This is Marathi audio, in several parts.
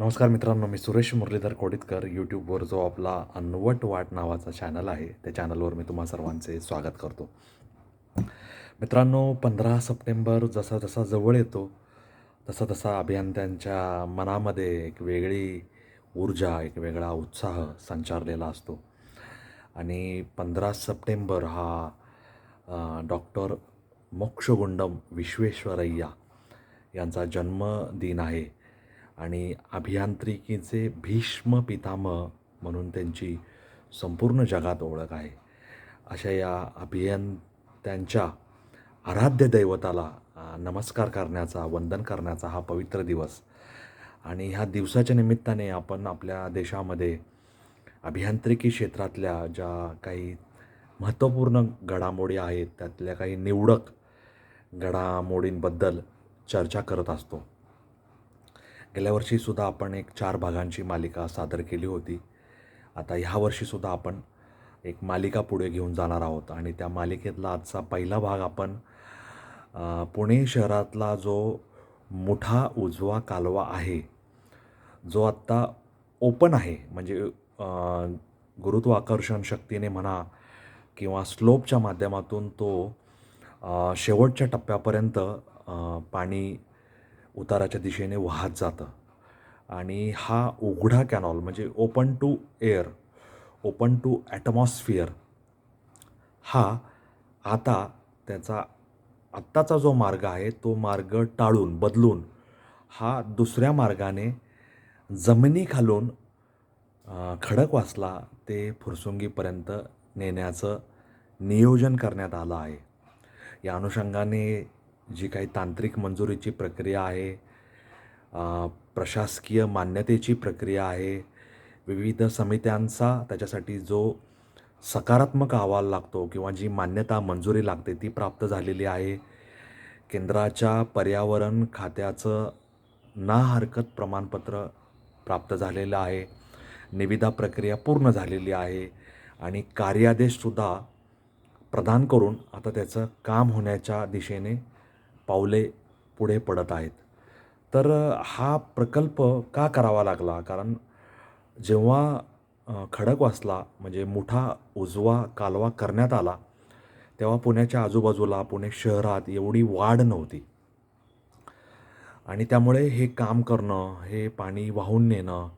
नमस्कार मित्रांनो मी सुरेश मुरलीधर कोडितकर यूट्यूबवर जो आपला अनवट वाट नावाचा चॅनल आहे त्या चॅनलवर मी तुम्हा सर्वांचे स्वागत करतो. मित्रांनो पंधरा सप्टेंबर जसा जसा जवळ येतो तसा तसा अभियंत्यांच्या मनामध्ये एक वेगळी ऊर्जा एक वेगळा उत्साह संचारलेला असतो. आणि पंधरा सप्टेंबर हा डॉक्टर मोक्षगुंडम विश्वेश्वरय्या यांचा जन्मदिन आहे. आणि अभियांत्रिकीचे भीष्म पितामह म्हणून त्यांची संपूर्ण जगात ओळख आहे. अशा या अभियंत्यांच्या आराध्य दैवताला नमस्कार करण्याचा वंदन करण्याचा हा पवित्र दिवस. आणि ह्या दिवसाच्या निमित्ताने आपण आपल्या देशामध्ये अभियांत्रिकी क्षेत्रातल्या ज्या काही महत्त्वपूर्ण घडामोडी आहेत त्यातल्या काही निवडक घडामोडींबद्दल चर्चा करत असतो. गेल्या वर्षीसुद्धा आपण एक चार भागांची मालिका सादर केली होती. आता ह्या वर्षीसुद्धा आपण एक मालिका पुढे घेऊन जाणार आहोत आणि त्या मालिकेतला आजचा पहिला भाग आपण पुणे शहरातला जो मोठा उजवा कालवा आहे जो आत्ता ओपन आहे म्हणजे गुरुत्वाकर्षण शक्तीने म्हणा किंवा स्लोपच्या माध्यमातून तो शेवटच्या टप्प्यापर्यंत पाणी उताराच्या दिशेने वाहत जातं. आणि हा उघडा कॅनॉल म्हणजे open to air open to atmosphere हा आता त्याचा आत्ताचा जो मार्ग आहे तो मार्ग टाळून बदलून हा दुसऱ्या मार्गाने जमिनीखालून खडक खडकवासला ते फुरसुंगीपर्यंत नेण्याचं नियोजन करण्यात आलं आहे. या अनुषंगाने जी काही तांत्रिक मंजुरीची प्रक्रिया आहे प्रशासकीय मान्यतेची प्रक्रिया आहे विविध समित्यांचा त्याच्यासाठी जो सकारात्मक अहवाल लागतो किंवा जी मान्यता मंजुरी लागते ती प्राप्त झालेली आहे. केंद्राच्या पर्यावरण खात्याचं ना हरकत प्रमाणपत्र प्राप्त झालेलं आहे. निविदा प्रक्रिया पूर्ण झालेली आहे आणि कार्यादेशसुद्धा प्रदान करून आता त्याचं काम होण्याच्या दिशेने पावले पुढे पडत आहेत. तर हा प्रकल्प का करावा लागला? कारण जेव्हा खडक खडकवासला म्हणजे मोठा उजवा कालवा करण्यात आला तेव्हा पुण्याच्या आजूबाजूला पुणे शहरात एवढी वाढ नव्हती. आणि त्यामुळे हे काम करणं हे पाणी वाहून नेणं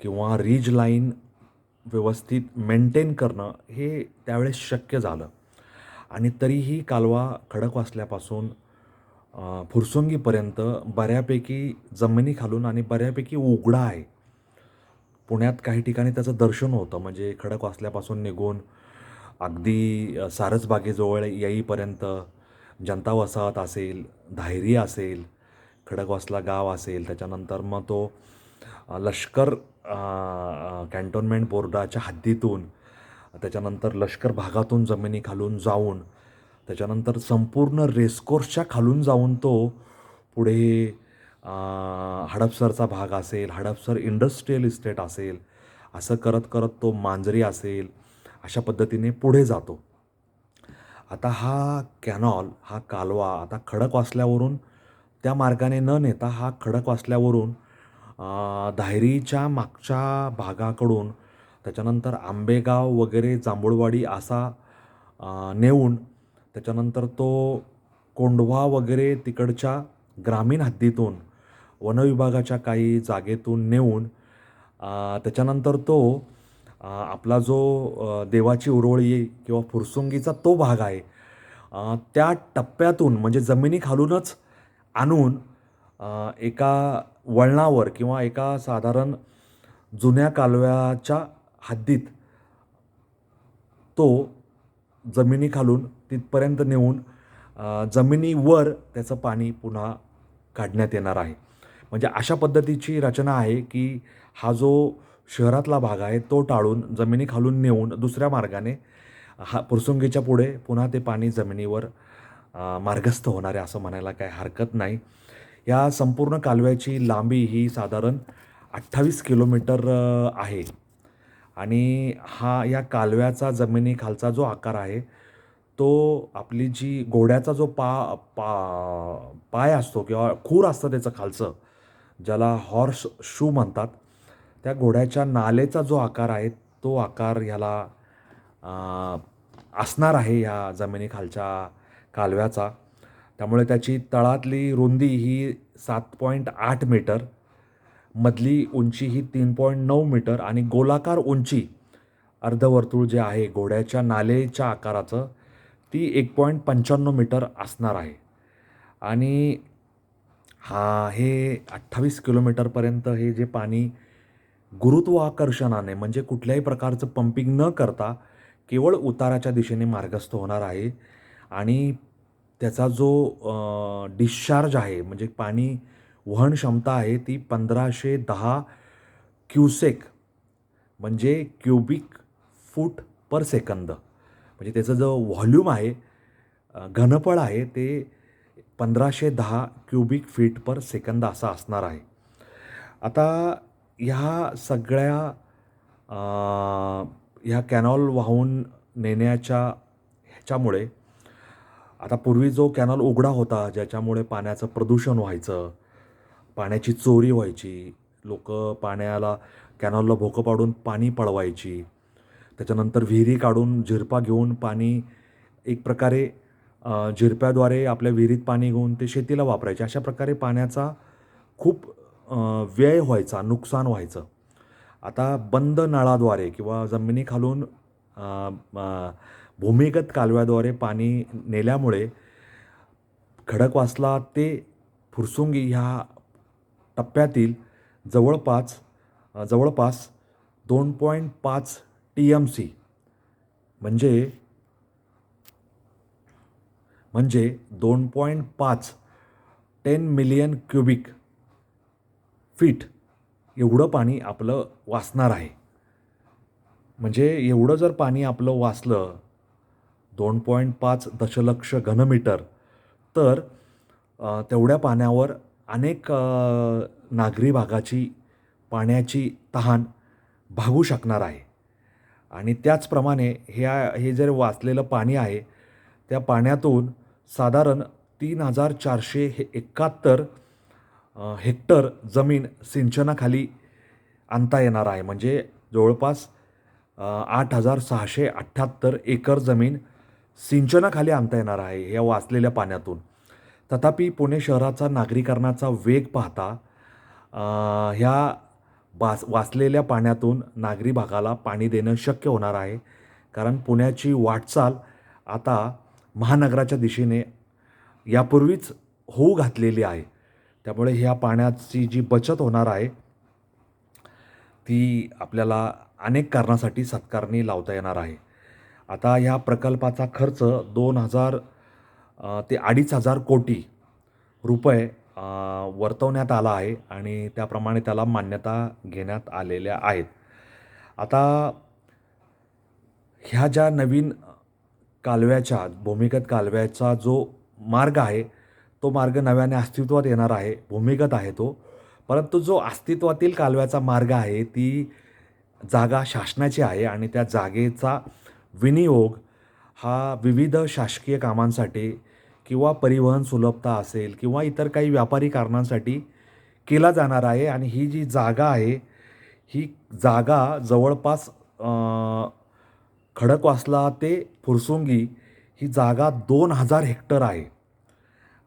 किंवा रीज लाईन व्यवस्थित मेंटेन करणं हे त्यावेळेस शक्य झालं. आणि तरीही कालवा खडक वाचल्यापासून फुरसुंगीपर्यंत बऱ्यापैकी जमिनीखालून आणि बऱ्यापैकी उघडा आहे. पुण्यात काही ठिकाणी त्याचं दर्शन होतं. म्हणजे खडकवासल्यापासून निघून अगदी सारसबागेजवळ येईपर्यंत जनता वसाहत असेल धायरी असेल खडकवासला गाव असेल त्याच्यानंतर मग तो लष्कर कॅन्टोन्मेंट बोर्डाच्या हद्दीतून त्याच्यानंतर लष्कर भागातून जमिनी खालून जाऊन त्याच्यानंतर संपूर्ण रेसकोर्सच्या खालून जाऊन तो पुढे हडपसरचा भाग असेल हडपसर इंडस्ट्रीयल इस्टेट असेल असं करत करत तो मांजरी असेल अशा पद्धतीने पुढे जातो. आता हा कॅनॉल हा कालवा आता खडकवासल्यावरून त्या मार्गाने न नेता हा खडकवासल्यावरून वाचल्यावरून धायरीच्या मागच्या भागाकडून त्याच्यानंतर आंबेगाव वगैरे जांभूळवाडी असा नेऊन त्याच्यानंतर तो कोंढवा वगैरे तिकडच्या ग्रामीण हद्दीतून वनविभागाच्या काही जागेतून नेऊन त्याच्यानंतर तो आपला जो देवाची उरोळी किंवा फुरसुंगीचा तो भाग आहे त्या टप्प्यातून म्हणजे जमिनीखालूनच आणून एका वळणावर किंवा एका साधारण जुन्या कालव्याच्या हद्दीत तो जमिनीखालून तिथपर्यंत नेऊन जमिनीवर त्याचं पाणी पुन्हा काढण्यात येणार आहे. म्हणजे अशा पद्धतीची रचना आहे की हा जो शहरातला भाग आहे तो टाळून जमिनीखालून नेऊन दुसऱ्या मार्गाने हा पुरसुंगीच्या पुढे पुन्हा ते पाणी जमिनीवर मार्गस्थ होणार आहे असं म्हणायला काही हरकत नाही. या संपूर्ण कालव्याची लांबी ही साधारण अठ्ठावीस किलोमीटर आहे. आणि हा या कालव्याचा जमिनीखालचा जो आकार आहे तो आपली जी घोड्याचा जो पा पा पाय असतो किंवा खूर असतं त्याचं खालचं ज्याला हॉर्स शू म्हणतात त्या घोड्याच्या नालेचा जो आकार आहे तो आकार ह्याला असणार आहे ह्या जमिनीखालच्या कालव्याचा. त्यामुळे त्याची तळातली रुंदी ही सात पॉईंट आठ मीटर मधली उंची ही तीन पॉईंट नऊ मीटर आणि गोलाकार उंची अर्धवर्तुळ जे आहे घोड्याच्या नालेच्या आकाराचं ती एक पॉईंट पंच्याण्णव मीटर असणार आहे. आणि हा हे अठ्ठावीस किलोमीटरपर्यंत हे जे पाणी गुरुत्वाकर्षणाने म्हणजे कुठल्याही प्रकारचं पंपिंग न करता केवळ उताराच्या दिशेने मार्गस्थ होणार आहे. आणि त्याचा जो डिस्चार्ज आहे म्हणजे पाणी वहन क्षमता आहे ती पंधराशे दहा क्युसेक म्हणजे क्युबिक फूट पर सेकंद. म्हणजे त्याचं जो व्हॉल्यूम आहे घनफळ आहे ते पंधराशे दहा क्युबिक फीट पर सेकंद असा असणार आहे. आता ह्या सगळ्या ह्या कॅनॉल वाहून नेण्याच्या ह्याच्यामुळे आता पूर्वी जो कॅनॉल उघडा होता ज्याच्यामुळे पाण्याचं प्रदूषण व्हायचं पाण्याची चोरी व्हायची. लोक पाण्याला कॅनॉलला भोकं पाडून पाणी पळवायची. त्याच्यानंतर विहिरी काढून झिरपा घेऊन पाणी एक प्रकारे झिरप्याद्वारे आपल्या विहिरीत पाणी घेऊन ते शेतीला वापरायचे. अशा प्रकारे पाण्याचा खूप व्यय व्हायचा नुकसान व्हायचं. आता बंद नळाद्वारे किंवा जमिनीखालून भूमिगत कालव्याद्वारे पाणी नेल्यामुळे खडकवासला ते फुरसुंगी ह्या टप्प्यातील जवळपास जवळपास दोन पॉईंट पाच टी एम सी म्हणजे म्हणजे दोन पॉईंट पाच टेन मिलियन क्युबिक फीट एवढं पाणी आपलं वाचणार आहे. म्हणजे एवढं जर पाणी आपलं वाचलं दोन पॉईंट पाच दशलक्ष घनमीटर तर तेवढ्या पाण्यावर अनेक नागरी भागाची पाण्याची तहान भागू शकणार आहे. आणि त्याचप्रमाणे ह्या हे जर वाचलेलं पाणी आहे त्या पाण्यातून साधारण तीन हजार चारशे हे एकाहत्तर हेक्टर जमीन सिंचनाखाली आणता येणार आहे. म्हणजे जवळपास आठ हजार सहाशे अठ्ठ्याहत्तर एकर जमीन सिंचनाखाली आणता येणार आहे या वाचलेल्या पाण्यातून. तथापि पुणे शहराचा नागरीकरणाचा वेग पाहता ह्या वास वाचलेल्या पाण्यातून नागरी भागाला पाणी देणं शक्य होणार आहे. कारण पुण्याची वाटचाल आता महानगराच्या दिशेने यापूर्वीच होऊ घातलेली आहे. त्यामुळे ह्या पाण्याची जी बचत होणार आहे ती आपल्याला अनेक कारणासाठी सत्कारणी लावता येणार आहे. आता ह्या प्रकल्पाचा खर्च दोन हजार ते अडीच हजार कोटी रुपये वर्तवण्यात आला आहे आणि त्याप्रमाणे त्याला मान्यता घेण्यात आलेल्या आहेत. आता ह्या ज्या नवीन कालव्याच्या भूमिगत कालव्याचा जो मार्ग आहे तो मार्ग नव्याने अस्तित्वात येणार आहे भूमिगत आहे तो. परंतु जो अस्तित्वातील कालव्याचा मार्ग आहे ती जागा शासनाची आहे आणि त्या जागेचा विनियोग हा विविध शासकीय कामांसाठी किंवा परिवहन सुलभता असेल किंवा इतर काही व्यापारी कारणांसाठी केला जाणार आहे आणि ही जी जागा आहे ही जागा जवळपास खडकवासला ते फुरसुंगी ही जागा दोन हजार हेक्टर आहे.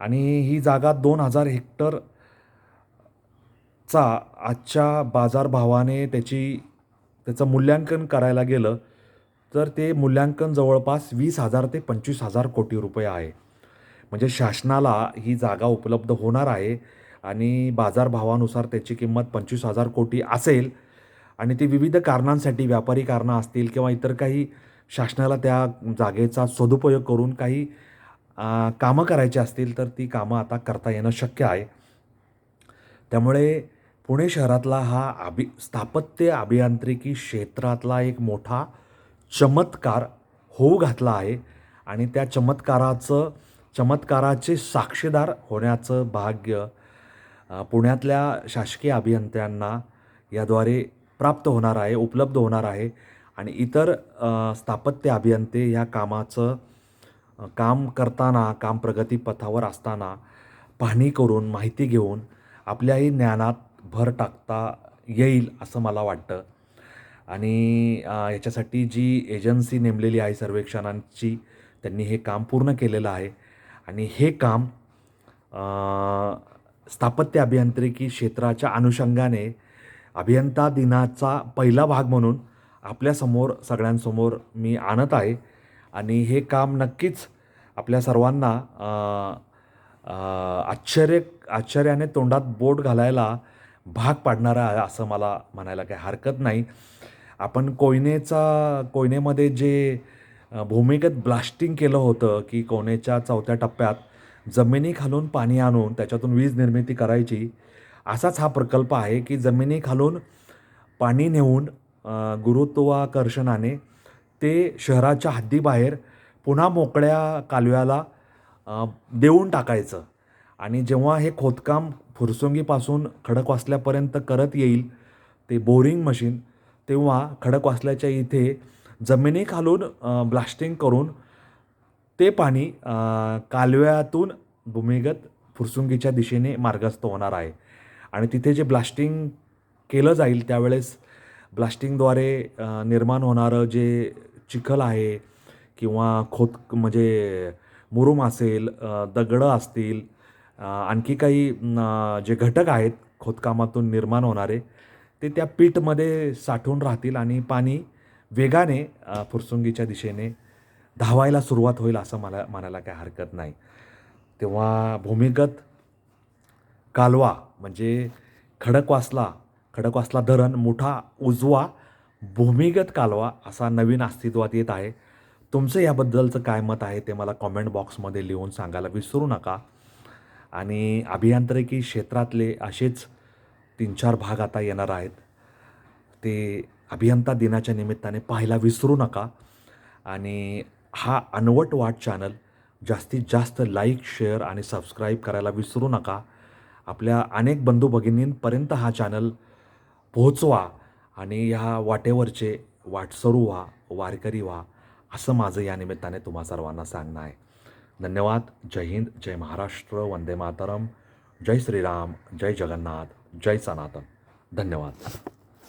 आणि ही जागा दोन हजार हेक्टरचा आजच्या बाजारभावाने त्याची त्याचं मूल्यांकन करायला गेलं तर ते मूल्यांकन जवळपास वीस हजार ते पंचवीस हजार कोटी रुपये आहे. म्हणजे शासनाला ही जागा उपलब्ध होणार आहे आणि बाजारभावानुसार त्याची किंमत पंचवीस हजार कोटी असेल आणि ती विविध कारणांसाठी व्यापारी कारणं असतील किंवा इतर काही शासनाला त्या जागेचा सदुपयोग करून काही कामं करायची असतील तर ती कामं आता करता येणं शक्य आहे. त्यामुळे पुणे शहरातला हा अभि स्थापत्य अभियांत्रिकी क्षेत्रातला एक मोठा चमत्कार होऊ घातला आहे आणि त्या चमत्काराचं चमत्काराचे साक्षीदार होण्याचं भाग्य पुण्यातल्या शासकीय अभियंत्यांना याद्वारे प्राप्त होणार आहे उपलब्ध होणार आहे. आणि इतर स्थापत्य अभियंते ह्या कामाचं काम करताना काम प्रगतीपथावर असताना पाहणी करून माहिती घेऊन आपल्याही ज्ञानात भर टाकता येईल असं मला वाटतं. आणि याच्यासाठी जी एजन्सी नेमलेली आहे सर्वेक्षणांची त्यांनी हे काम पूर्ण केलेलं आहे. आणि हे काम स्थापत्य अभियांत्रिकी क्षेत्राच्या अनुषंगाने अभियंता दिनाचा पहिला भाग म्हणून आपल्यासमोर सगळ्यांसमोर मी आणत आहे. आणि हे काम नक्कीच आपल्या सर्वांना आश्चर्य आश्चर्याने तोंडात बोट घालायला भाग पाडणारं आहे असं मला म्हणायला काही हरकत नाही. आपण कोयनेचा कोयनेमध्ये जे भूमिगत ब्लास्टिंग केलं होतं की कोयनेच्या चौथ्या टप्प्यात जमिनीखालून पाणी आणून त्याच्यातून वीज निर्मिती करायची असाच हा प्रकल्प आहे की जमिनीखालून पाणी नेऊन गुरुत्वाकर्षणाने ते शहराच्या हद्दीबाहेर पुन्हा मोकळ्या कालव्याला देऊन टाकायचं. आणि जेव्हा हे खोदकाम फुरसुंगीपासून खडकवासल्यापर्यंत करत येईल ते बोरिंग मशीन तेव्हा खडकवासल्याच्या इथे जमिनीखालून ब्लास्टिंग करून ते पाणी कालव्यातून भूमिगत फुरसुंगीच्या दिशेने मार्गस्थ होणार आहे. आणि तिथे जे ब्लास्टिंग केलं जाईल त्यावेळेस ब्लास्टिंगद्वारे निर्माण होणारं जे चिखल आहे किंवा खोत म्हणजे मुरुम असेल दगडं असतील आणखी काही जे घटक आहेत खोदकामातून निर्माण होणारे ते त्या पीठमध्ये साठून राहतील आणि पाणी वेगाने फुरसुंगीच्या दिशेने धावायला सुरुवात होईल असं मला म्हणायला काही हरकत नाही. तेव्हा भूमिगत कालवा म्हणजे खडकवासला खडकवासला धरण मोठा उजवा भूमिगत कालवा असा नवीन अस्तित्वात येत आहे. तुमचं याबद्दलचं काय मत आहे ते मला कॉमेंट बॉक्समध्ये लिहून सांगायला विसरू नका. आणि अभियांत्रिकी क्षेत्रातले असेच तीन चार भाग आता येणार आहेत. ते अभियंता दिनाच्या निमित्ताने पाहायला विसरू नका. आणि हा अनवट वाट चॅनल जास्तीत जास्त लाईक शेअर आणि सबस्क्राईब करायला विसरू नका. आपल्या अनेक बंधू भगिनींपर्यंत हा चॅनल पोहोचवा आणि ह्या वाटेवरचे वाटसरू व्हा वारकरी व्हा असं माझं या निमित्ताने तुम्हा सर्वांना सांगणं आहे. धन्यवाद. जय हिंद. जय महाराष्ट्र. वंदे मातरम. जय श्रीराम. जय जगन्नाथ. जय सनातन. धन्यवाद.